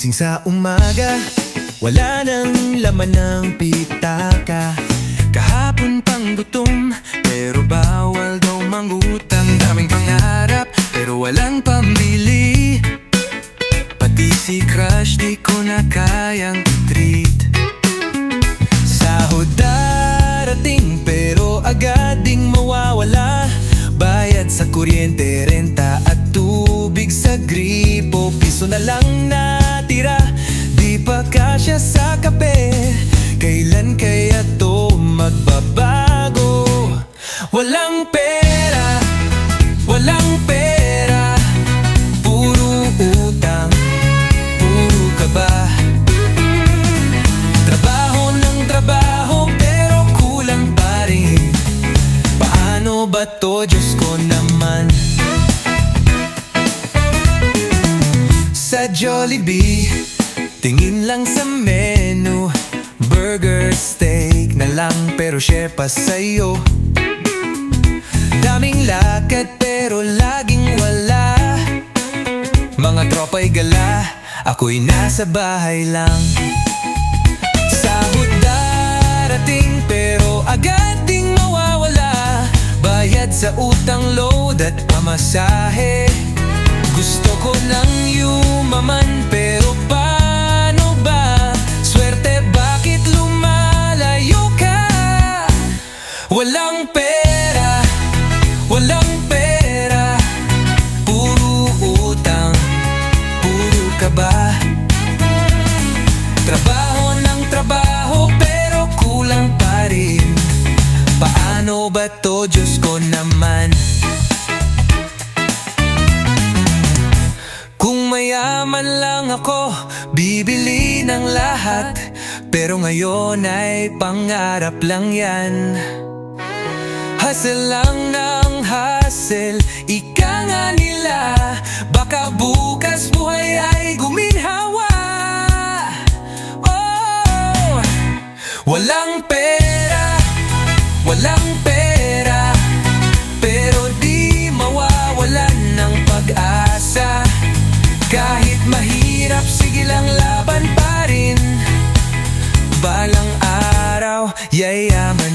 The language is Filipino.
Gising sa umaga Wala nang laman ng pitaka. Kahapon pang gutom Pero bawal daw mangutang. Daming pangarap Pero walang pambili. Pati si crush di ko na kayang treat. Sahod darating pero agad ding mawawala. Bayad sa kuryente, renta at tubig sa gripo. Piso na lang di kasya sa kape. Kailan kaya to magbabago? Walang pera, walang pera. Puro utang, puro kaba. Trabaho ng trabaho pero kulang pa rin. Paano ba to? Diyos ko naman. Sa Jollibee Tingin lang sa menu Burger, steak na lang pero share pa sa'yo. Daming lakad pero laging wala. Mga tropa'y gala Ako'y nasa bahay lang. Sahod darating pero agad ding mawawala. Bayad sa utang load at pamasahe walang pera Puro utang, puro kaba Trabaho ng trabaho pero kulang pa rin. Paano ba to? Diyos ko naman. Kung mayaman lang ako, bibili ng lahat. Pero ngayon ay pangarap lang yan. Hustle lang ng hustle, ika nga nila Baka bukas buhay ay guminhawa. Oh, walang pera, walang pera. Pero di mawawalan ng pag-asa. Kahit mahirap, sige lang laban pa rin. Balang araw, yayaman